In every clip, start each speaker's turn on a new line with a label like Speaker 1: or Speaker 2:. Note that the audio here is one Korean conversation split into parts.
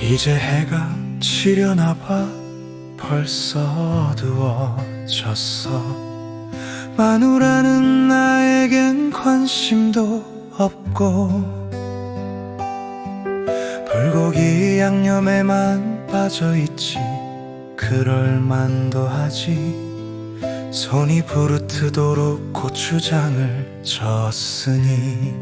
Speaker 1: 이제 해가 지려나 봐 벌써 어두워졌어. 마누라는 나에겐 관심도 없고 불고기 양념에만 빠져있지. 그럴 만도 하지. 손이 부르트도록 고추장을 졌으니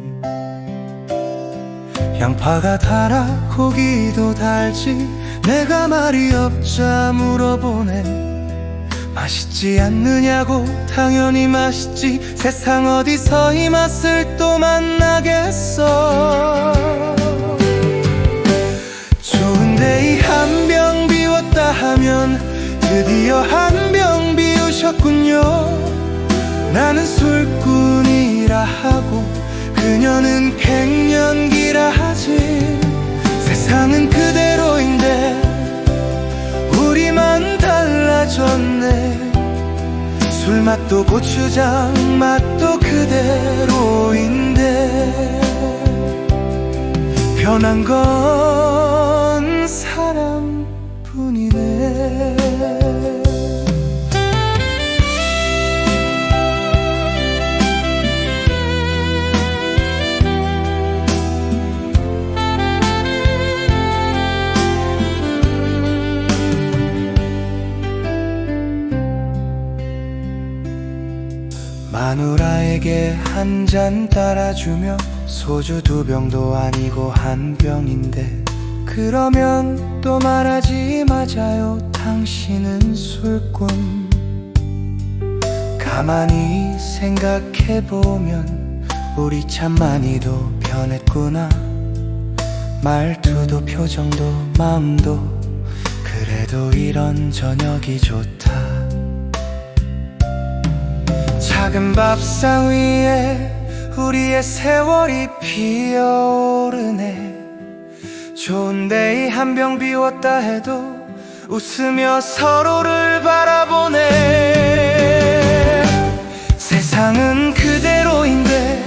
Speaker 1: 양파가 달아 고기도 달지. 내가 말이 없자 물어보네. 맛있지 않느냐고. 당연히 맛있지. 세상 어디서 이 맛을 또 만나겠어. 좋은데 이 한 병 비웠다 하면 드디어 한 병 비우셨군요. 나는 술꾼이라 하고 그녀는 갱년기 술 맛도 고추장 맛도 그대로인데 변한 건 마누라에게 한 잔 따라주며 소주 두 병도 아니고 한 병인데 그러면 또 말하지 맞아요 당신은 술꾼. 가만히 생각해보면 우리 참 많이도 변했구나. 말투도 표정도 마음도 그래도 이런 저녁이 좋다 작은 밥상 위에 우리의 세월이 피어오르네. 좋은 데 이 한 병 비웠다 해도 웃으며 서로를 바라보네. 세상은 그대로인데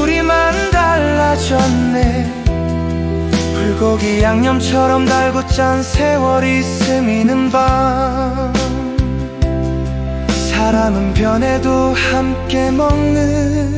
Speaker 1: 우리만 달라졌네. 불고기 양념처럼 달고 짠 세월이 스미는 밤 사람은 변해도 함께 먹는